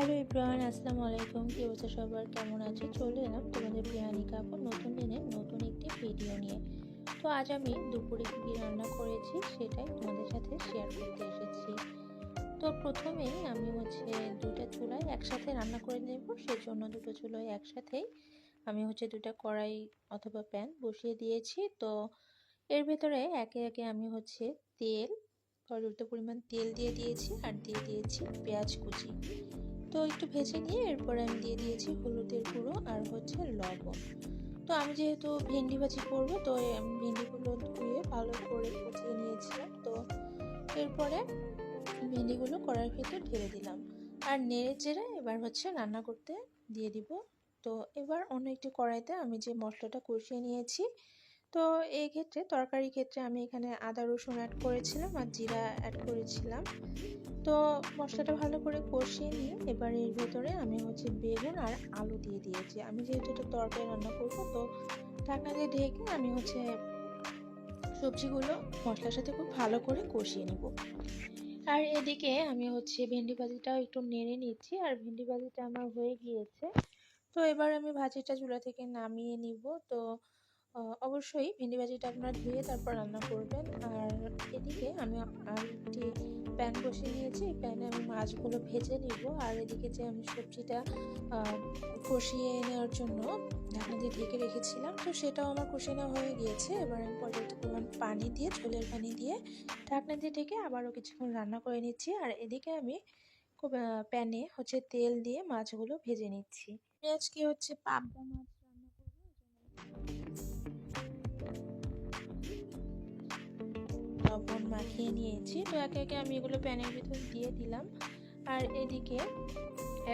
Hello Ibrahim আসসালামু আলাইকুম। কি অবস্থা সবার? কেমন আছে? চলে এলাম তোমাদের প্রিয়ানি কাপড় নতুন দিনের নতুন একটি ভিডিও নিয়ে। তো আজ আমি দুপুরে কী রান্না করেছি সেটাই তোমাদের সাথে শেয়ার করতে এসেছি। তো প্রথমেই আমি হচ্ছে দুটা চুলায় একসাথে রান্না করে নেব, সেজন্য দুটো চুলোয় একসাথেই আমি হচ্ছে দুটা কড়াই অথবা প্যান বসিয়ে দিয়েছি। তো এর ভেতরে একে একে আমি হচ্ছে তেল পর্যাপ্ত পরিমাণ তেল দিয়ে দিয়েছি আর দিয়ে দিয়েছি পেঁয়াজ কুচি। তো একটু ভেজে নিয়ে এরপরে আমি দিয়ে দিয়েছি হলুদের গুঁড়ো আর হচ্ছে লবণ। তো আমি যেহেতু ভেন্ডি ভাজি করব, তো ভেন্ডিগুলো ধুয়ে ভালো করে কুচিয়ে নিয়েছিলাম। তো এরপরে ভেন্ডিগুলো কড়ার ভিতর ঢেলে দিলাম। আর নেড়ে চেড়ে এবার হচ্ছে রান্না করতে দিয়ে দিব। তো এবার অন্য একটি কড়াইতে আমি যে মশলাটা কষিয়ে নিয়েছি তো এই ক্ষেত্রে তরকারির ক্ষেত্রে আমি এখানে আদা, রসুন অ্যাড করেছিলাম আর জিরা অ্যাড করেছিলাম। তো মশলাটা ভালো করে কষিয়ে নিয়ে এবার এর ভেতরে আমি হচ্ছে বেগুন আর আলু দিয়ে দিয়েছি। আমি যেহেতু এটা তরকারি রান্না করব, তো ঢাকনা দিয়ে ঢেকে আমি হচ্ছে সবজিগুলো মশলার সাথে খুব ভালো করে কষিয়ে নিব। আর এদিকে আমি হচ্ছে ভেন্ডি ভাজিটাও একটু নেড়ে নিচ্ছি আর ভেন্ডি ভাজিটা আমার হয়ে গিয়েছে। তো এবার আমি ভাজিটা চুলা থেকে নামিয়ে নিব। তো অবশ্যই ভেন্ডি ভাজিটা আপনারা ধুয়ে তারপর রান্না করবেন। আর এদিকে আমি একটি প্যান বসিয়ে নিয়েছি। প্যানে আমি মাছগুলো ভেজে নিব। আর এদিকে যে আমি সবজিটা কষিয়ে নেওয়ার জন্য ঢাকনা দিয়ে ঢেকে রেখেছিলাম, তো সেটাও আমার কষিয়ে নেওয়া হয়ে গিয়েছে। এবার আমি পর্যাপ্ত পরিমাণ পানি দিয়ে, ঝোলের পানি দিয়ে ঢাকনা দিয়ে ঢেকে আবারও কিছুক্ষণ রান্না করে নিচ্ছি। আর এদিকে আমি প্যানে হচ্ছে তেল দিয়ে মাছগুলো ভেজে নিচ্ছি। আজকে হচ্ছে? পাবদা মাছ। মাখিয়ে নিয়েছি। তো একে একে আমি এগুলো প্যানের ভিতর দিয়ে দিলাম। আর এদিকে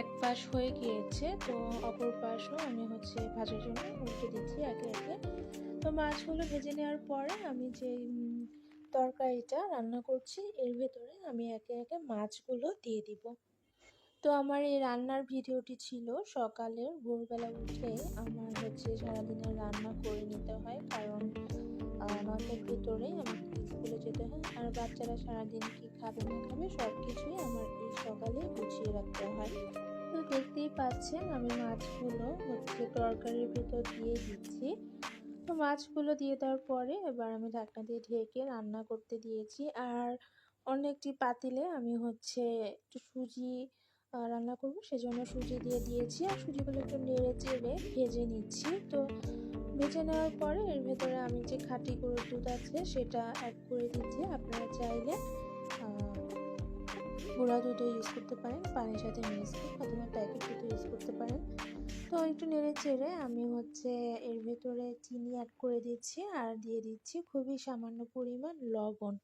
এক পাশ হয়ে গিয়েছে, তো অপর পাশও আমি হচ্ছে ভাজার জন্য উল্টে দিচ্ছি একে একে। তো মাছগুলো ভেজে নেওয়ার পরে আমি যে তরকারিটা রান্না করছি, এর ভেতরে আমি একে একে মাছগুলো দিয়ে দিব। তো আমার এই রান্নার ভিডিওটি ছিল সকালের ভোরবেলা উঠে আমার হচ্ছে সারাদিনের রান্না করে নিতে হয়, কারণ নটার ভিতরে স্কুলে যেতে হয়। আর বাচ্চারা সারাদিন কি খাবে না খাবে সব কিছুই আমার এই সকালে গুছিয়ে রাখতে হয়। তো দেখতেই পাচ্ছেন আমি মাছগুলো হচ্ছে তরকারির ভিতর দিয়ে দিচ্ছি। তো মাছগুলো দিয়ে দেওয়ার পরে এবার আমি ঢাকনা দিয়ে ঢেকে রান্না করতে দিয়েছি। আর অন্য একটি পাতিলে আমি হচ্ছে একটু সুজি রান্না করব, সেজন্য সুজি দিয়ে দিয়েছি। আর সুজিগুলো একটু নেড়ে চেড়ে ভেজে নিচ্ছি। তো ভেজে নেওয়ার পরে এর ভেতরে আমি যে খাঁটি গরুর দুধ আছে সেটা অ্যাড করে দিচ্ছি। আপনারা চাইলে গুঁড়া দুধও ইউজ করতে পারেন, পানির সাথে মিক্স করে অথবা প্যাকেট দুধও ইউজ করতে পারেন। তো একটু নেড়ে চেড়ে আমি হচ্ছে এর ভেতরে চিনি অ্যাড করে দিচ্ছি আর দিয়ে দিচ্ছি খুবই সামান্য পরিমাণ লবণ।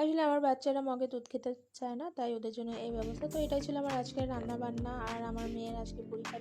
আসলে আমার বাচ্চারা মগে দুধ খেতে চায় না, তাই ওদের জন্য এই ব্যবস্থা। তো এটাই ছিল আমার আজকের রান্না বান্না আর আমার মেয়ের আজকে পরীক্ষা